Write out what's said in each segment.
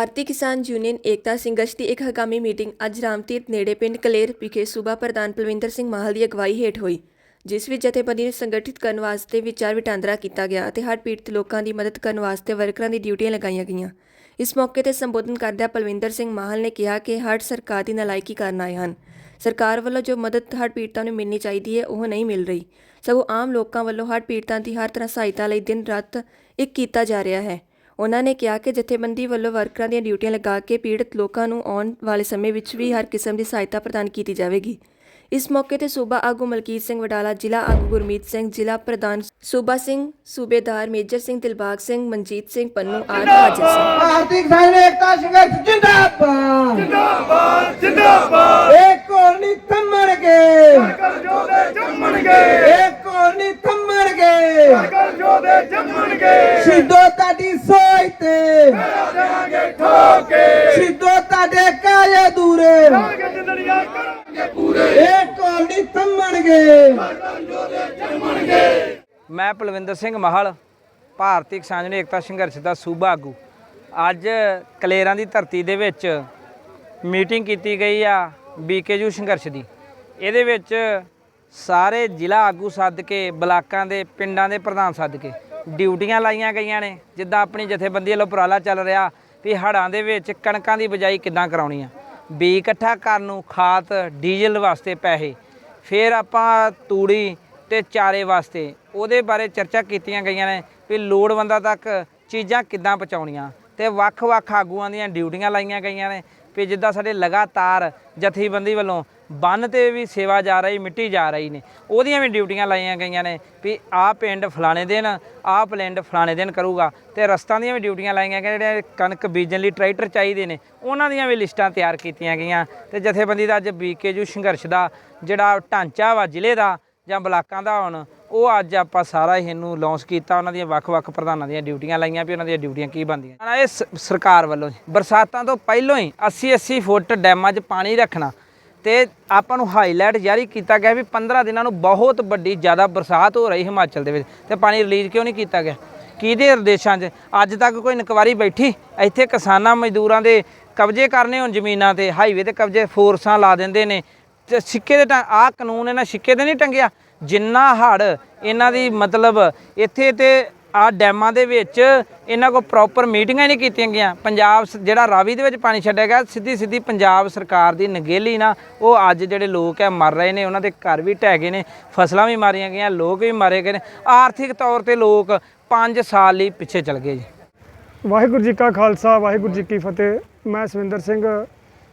ਭਾਰਤੀ ਕਿਸਾਨ ਯੂਨੀਅਨ ਏਕਤਾ ਸੰਘਰਸ਼ ਦੀ ਇੱਕ ਹਗਾਮੀ ਮੀਟਿੰਗ ਅੱਜ ਰਾਮਤੀਰਥ ਨੇੜੇ ਪਿੰਡ ਕਲੇਰ ਵਿਖੇ ਸੂਬਾ ਪ੍ਰਧਾਨ ਪਲਵਿੰਦਰ ਸਿੰਘ ਮਾਹਲ ਦੀ ਅਗਵਾਈ ਹੇਠ ਹੋਈ, ਜਿਸ ਵਿੱਚ ਜਥੇਬੰਦੀ ਨੂੰ ਸੰਗਠਿਤ ਕਰਨ ਵਾਸਤੇ ਵਿਚਾਰ ਵਟਾਂਦਰਾ ਕੀਤਾ ਗਿਆ ਅਤੇ ਹੜ੍ਹ ਪੀੜਤ ਲੋਕਾਂ ਦੀ ਮਦਦ ਕਰਨ ਵਾਸਤੇ ਵਰਕਰਾਂ ਦੀ ਡਿਊਟੀਆਂ ਲਗਾਈਆਂ ਗਈਆਂ। ਇਸ ਮੌਕੇ ਤੇ ਸੰਬੋਧਨ ਕਰਦਿਆਂ ਪਲਵਿੰਦਰ ਸਿੰਘ ਮਾਹਲ ਨੇ ਕਿਹਾ ਕਿ ਹੜ੍ਹ ਸਰਕਾਰ ਦੀ ਨਲਾਇਕੀ ਕਾਰਨ ਆਏ ਹਨ। ਸਰਕਾਰ ਵੱਲੋਂ ਜੋ ਮਦਦ ਹੜ੍ਹ ਪੀੜਤਾਂ ਨੂੰ ਮਿਲਣੀ ਚਾਹੀਦੀ ਹੈ, ਉਹ ਨਹੀਂ ਮਿਲ ਰਹੀ। ਸਗੋਂ ਆਮ ਲੋਕਾਂ ਵੱਲੋਂ ਹੜ੍ਹ ਪੀੜਤਾਂ ਦੀ ਹਰ ਤਰ੍ਹਾਂ ਸਹਾਇਤਾ ਲਈ ਦਿਨ ਰਾਤ ਇੱਕ ਕੀਤਾ ਜਾ ਰਿਹਾ ਹੈ। ਉਹਨਾਂ ਨੇ ਕਿਹਾ ਕਿ ਜਥੇਬੰਦੀ ਵੱਲੋਂ ਵਰਕਰਾਂ ਦੀਆਂ ਡਿਊਟੀਆਂ ਲਗਾ ਕੇ ਪੀੜਤ ਲੋਕਾਂ ਨੂੰ ਆਉਣ ਵਾਲੇ ਸਮੇਂ ਵਿੱਚ ਵੀ ਹਰ ਕਿਸਮ ਦੀ ਸਹਾਇਤਾ ਪ੍ਰਦਾਨ ਕੀਤੀ ਜਾਵੇਗੀ। ਇਸ ਮੌਕੇ ਤੇ ਸੂਬਾ ਆਗੂ ਮਲਕੀਤ ਸਿੰਘ ਵਡਾਲਾ ਜ਼ਿਲ੍ਹਾ ਆਗੂ ਗੁਰਮੀਤ ਸਿੰਘ ਜ਼ਿਲ੍ਹਾ ਪ੍ਰਧਾਨ ਸੂਬਾ ਸਿੰਘ ਸੂਬੇਦਾਰ ਮੇਜਰ ਸਿੰਘ ਦਿਲਬਾਗ ਸਿੰਘ ਮਨਜੀਤ ਸਿੰਘ ਪੰਨੂ ਆਦਿ ਹਾਜ਼ਰ ਸਨ ਭਾਰਤੀ ਕਿਸਾਨ ਏਕਤਾ ਸੰਘਰਸ਼ ਜਿੰਦਾਬਾਦ ਜਿੰਦਾਬਾਦ। ਜਿੰਦਾਬਾਦ ਇੱਕ ਹੋਰ ਨਹੀਂ ਥੰਮਣਗੇ ਕਰ ਜੋਦੇ ਜੰਮਣਗੇ ਇੱਕ ਹੋਰ ਨਹੀਂ ਥੰਮਣਗੇ ਕਰ ਜੋਦੇ ਜੰਮਣਗੇ ਸਿੱਧੋ ਤੁਹਾਡੀ ਸੋਚ ਤੇ ਦੇਾਂਗੇ ਠੋਕੇ ਸਿੱਧੋ ਤੁਹਾਡੇ ਕਾਇਆ ਦੂਰੇ ਕਾਂਗੇ ਜਿੰਦੜੀਆਂ ਕਰਾਂਗੇ ਪੂਰੇ ਇੱਕ ਮੈਂ ਪਲਵਿੰਦਰ ਸਿੰਘ ਮਹਲ, ਭਾਰਤੀ ਕਿਸਾਨ ਯੂਨੀਅਨ ਏਕਤਾ ਸੰਘਰਸ਼ ਦਾ ਸੂਬਾ ਆਗੂ। ਅੱਜ ਕਲੇਰਾਂ ਦੀ ਧਰਤੀ ਦੇ ਵਿੱਚ ਮੀਟਿੰਗ ਕੀਤੀ ਗਈ ਆ ਬੀਕੇਯੂ ਸੰਘਰਸ਼ ਦੀ। ਇਹਦੇ ਵਿੱਚ ਸਾਰੇ ਜ਼ਿਲ੍ਹਾ ਆਗੂ ਸੱਦ ਕੇ, ਬਲਾਕਾਂ ਦੇ, ਪਿੰਡਾਂ ਦੇ ਪ੍ਰਧਾਨ ਸੱਦ ਕੇ ਡਿਊਟੀਆਂ ਲਾਈਆਂ ਗਈਆਂ ਨੇ। ਜਿੱਦਾਂ ਆਪਣੀ ਜਥੇਬੰਦੀ ਵੱਲੋਂ ਉਪਰਾਲਾ ਚੱਲ ਰਿਹਾ ਵੀ ਹੜ੍ਹਾਂ ਦੇ ਵਿੱਚ ਕਣਕਾਂ ਦੀ ਬਜਾਈ ਕਿੱਦਾਂ ਕਰਾਉਣੀ ਆ। ਬੀ ਇਕੱਠਾ ਕਰਨ ਨੂੰ ਖਾਤ ਡੀਜ਼ਲ ਵਾਸਤੇ ਪੈਸੇ, ਫਿਰ ਆਪਾਂ ਤੂੜੀ ਤੇ ਚਾਰੇ ਵਾਸਤੇ ਉਹਦੇ ਬਾਰੇ ਚਰਚਾ ਕੀਤੀਆਂ ਗਈਆਂ ਨੇ ਵੀ ਲੋੜਵੰਦਾਂ ਤੱਕ ਚੀਜ਼ਾਂ ਕਿੱਦਾਂ ਪਹੁੰਚਾਉਣੀਆਂ ਤੇ ਵੱਖ-ਵੱਖ ਆਗੂਆਂ ਦੀਆਂ ਡਿਊਟੀਆਂ ਲਾਈਆਂ ਗਈਆਂ ਨੇ ਵੀ ਜਿੱਦਾਂ ਸਾਡੇ ਲਗਾਤਾਰ ਜਥੇਬੰਦੀ ਵੱਲੋਂ ਬੰਨ ਤੇ ਵੀ ਸੇਵਾ ਜਾ ਰਹੀ, ਮਿੱਟੀ ਜਾ ਰਹੀ ਨੇ। ਉਹਦੀਆਂ ਵੀ ਡਿਊਟੀਆਂ ਲਾਈਆਂ ਗਈਆਂ ਨੇ ਵੀ ਆਹ ਪਿੰਡ ਫਲਾਣੇ ਦਿਨ ਆਹ ਪਿੰਡ ਫਲਾਣੇ ਦਿਨ ਕਰੂਗਾ ਤੇ ਰਸਤਾਂ ਦੀਆਂ ਵੀ ਡਿਊਟੀਆਂ ਲਾਈਆਂ ਗਈਆਂ ਜਿਹੜੇ ਕਣਕ ਬੀਜਣ ਲਈ ਟਰੈਕਟਰ ਚਾਹੀਦੇ ਨੇ, ਉਹਨਾਂ ਦੀਆਂ ਵੀ ਲਿਸਟਾਂ ਤਿਆਰ ਕੀਤੀਆਂ ਗਈਆਂ। ਤੇ ਜਥੇਬੰਦੀ ਦਾ ਅੱਜ ਬੀਕੇਯੂ ਸੰਘਰਸ਼ ਦਾ ਜਿਹੜਾ ਢਾਂਚਾ ਵਾ ਜ਼ਿਲ੍ਹੇ ਦਾ ਜਾਂ ਬਲਾਕਾਂ ਦਾ ਹੋਣ, ਉਹ ਅੱਜ ਆਪਾਂ ਸਾਰਾ ਇਹਨੂੰ ਲਾਂਚ ਕੀਤਾ, ਉਹਨਾਂ ਦੀਆਂ ਵੱਖ-ਵੱਖ ਪ੍ਰਧਾਨਾਂ ਦੀਆਂ ਡਿਊਟੀਆਂ ਲਾਈਆਂ ਵੀ ਉਹਨਾਂ ਦੀਆਂ ਡਿਊਟੀਆਂ ਕੀ ਬਣਦੀਆਂ। ਇਹ ਸਰਕਾਰ ਵੱਲੋਂ ਬਰਸਾਤਾਂ ਤੋਂ ਪਹਿਲਾਂ ਹੀ 80-80 ਫੁੱਟ ਡੈਮਾਂ 'ਚ ਪਾਣੀ ਰੱਖਣਾ। ਤੇ ਆਪਾਂ ਨੂੰ ਹਾਈਲਾਈਟ ਜਾਰੀ ਕੀਤਾ ਗਿਆ ਵੀ 15 ਦਿਨਾਂ ਨੂੰ ਬਹੁਤ ਵੱਡੀ, ਜ਼ਿਆਦਾ ਬਰਸਾਤ ਹੋ ਰਹੀ ਹਿਮਾਚਲ ਦੇ ਵਿੱਚ। ਤੇ ਪਾਣੀ ਰਿਲੀਜ਼ ਕਿਉਂ ਨਹੀਂ ਕੀਤਾ ਗਿਆ? ਕਿਹਦੇ ਨਿਰਦੇਸ਼ਾਂ 'ਚ? ਅੱਜ ਤੱਕ ਕੋਈ ਇਨਕੁਆਰੀ ਬੈਠੀ? ਇੱਥੇ ਕਿਸਾਨਾਂ ਮਜ਼ਦੂਰਾਂ ਦੇ ਕਬਜ਼ੇ ਕਰਨੇ ਹੋਣ ਜ਼ਮੀਨਾਂ ਤੇ ਹਾਈਵੇ ਤੇ ਕਬਜ਼ੇ ਫੋਰਸਾਂ ਲਾ ਦਿੰਦੇ ਨੇ। ਸਿੱਕੇ ਦੇ ਤਾਂ ਆਹ ਕਾਨੂੰਨ ਇਹਨਾਂ ਸਿੱਕੇ ਤੇ ਨਹੀਂ ਟੰਗਿਆ। ਜਿੰਨਾ ਹੜ ਇਹਨਾਂ ਦੀ ਮਤਲਬ ਇੱਥੇ ਤੇ ਆ ਡੈਮਾਂ ਦੇ ਵਿੱਚ ਇਹਨਾਂ ਕੋ ਪ੍ਰੋਪਰ ਮੀਟਿੰਗਾਂ ਨਹੀਂ ਕੀਤੀਆਂ ਗਈਆਂ। ਪੰਜਾਬ ਸ- ਜਿਹੜਾ ਰਾਵੀ ਦੇ ਵਿੱਚ ਪਾਣੀ ਛੱਡਿਆ ਗਿਆ ਸਿੱਧੀ ਸਿੱਧੀ ਪੰਜਾਬ ਸਰਕਾਰ ਦੀ ਨਗੇਲੀ ਨਾ, ਉਹ ਅੱਜ ਜਿਹੜੇ ਲੋਕ ਆ ਮਰ ਰਹੇ ਨੇ, ਉਹਨਾਂ ਦੇ ਘਰ ਵੀ ਢਹਿ ਗਏ ਨੇ, ਫਸਲਾਂ ਵੀ ਮਾਰੀਆਂ ਗਈਆਂ, ਲੋਕ ਵੀ ਮਾਰੇ ਗਏ ਨੇ। ਆਰਥਿਕ ਤੌਰ ਤੇ ਲੋਕ 5 ਸਾਲ ਲਈ ਪਿੱਛੇ ਚਲ ਗਏ ਜੀ। ਵਾਹਿਗੁਰੂ ਜੀ ਕਾ ਖਾਲਸਾ, ਵਾਹਿਗੁਰੂ ਜੀ ਕੀ ਫਤਿਹ। ਮੈਂ ਸਵਿੰਦਰ ਸਿੰਘ,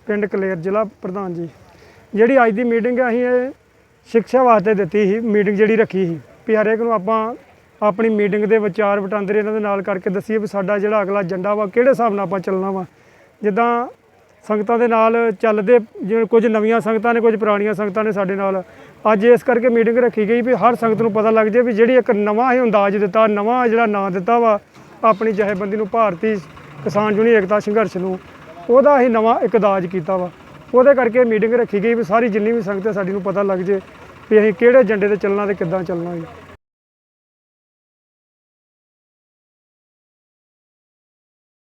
ਪਿੰਡ ਕਲੇਰ ਜ਼ਿਲ੍ਹਾ ਪ੍ਰਧਾਨ ਜੀ। ਜਿਹੜੀ ਅੱਜ ਦੀ ਮੀਟਿੰਗ ਅਸੀਂ ਇਹ ਸਿੱਖਿਆ ਵਾਸਤੇ ਦਿੱਤੀ ਸੀ ਮੀਟਿੰਗ ਜਿਹੜੀ ਰੱਖੀ ਸੀ, ਵੀ ਹਰੇਕ ਨੂੰ ਆਪਾਂ ਆਪਣੀ ਮੀਟਿੰਗ ਦੇ ਵਿਚਾਰ ਵਟਾਂਦਰੇ ਇਹਨਾਂ ਦੇ ਨਾਲ ਕਰਕੇ ਦੱਸੀਏ ਵੀ ਸਾਡਾ ਜਿਹੜਾ ਅਗਲਾ ਏਜੰਡਾ ਵਾ, ਕਿਹੜੇ ਹਿਸਾਬ ਨਾਲ ਆਪਾਂ ਚੱਲਣਾ ਵਾ। ਜਿੱਦਾਂ ਸੰਗਤਾਂ ਦੇ ਨਾਲ ਚੱਲਦੇ, ਜਿਵੇਂ ਕੁਝ ਨਵੀਆਂ ਸੰਗਤਾਂ ਨੇ, ਕੁਝ ਪੁਰਾਣੀਆਂ ਸੰਗਤਾਂ ਨੇ ਸਾਡੇ ਨਾਲ, ਅੱਜ ਇਸ ਕਰਕੇ ਮੀਟਿੰਗ ਰੱਖੀ ਗਈ ਵੀ ਹਰ ਸੰਗਤ ਨੂੰ ਪਤਾ ਲੱਗ ਜਾਏ ਵੀ ਜਿਹੜੀ ਇੱਕ ਨਵਾਂ ਹੀ ਅੰਦਾਜ਼ ਦਿੱਤਾ, ਨਵਾਂ ਜਿਹੜਾ ਨਾਂ ਦਿੱਤਾ ਵਾ, ਆਪਣੀ ਜਥੇਬੰਦੀ ਨੂੰ ਭਾਰਤੀ ਕਿਸਾਨ ਯੂਨੀਅਨ ਏਕਤਾ ਸੰਘਰਸ਼ ਨੂੰ, ਉਹਦਾ ਅਸੀਂ ਨਵਾਂ ਇੱਕ ਅੰਦਾਜ਼ ਕੀਤਾ ਵਾ। ਉਹਦੇ ਕਰਕੇ ਮੀਟਿੰਗ ਰੱਖੀ ਗਈ ਵੀ ਸਾਰੀ ਜਿੰਨੀ ਵੀ ਸੰਗਤ ਹੈ, ਸਾਡੀ ਨੂੰ ਪਤਾ ਲੱਗ ਜੇ ਵੀ ਅਸੀਂ ਕਿਹੜੇ ਏਜੰਡੇ ਤੇ ਚੱਲਣਾ ਤੇ ਕਿੱਦਾਂ ਚੱਲਣਾ ਜੀ।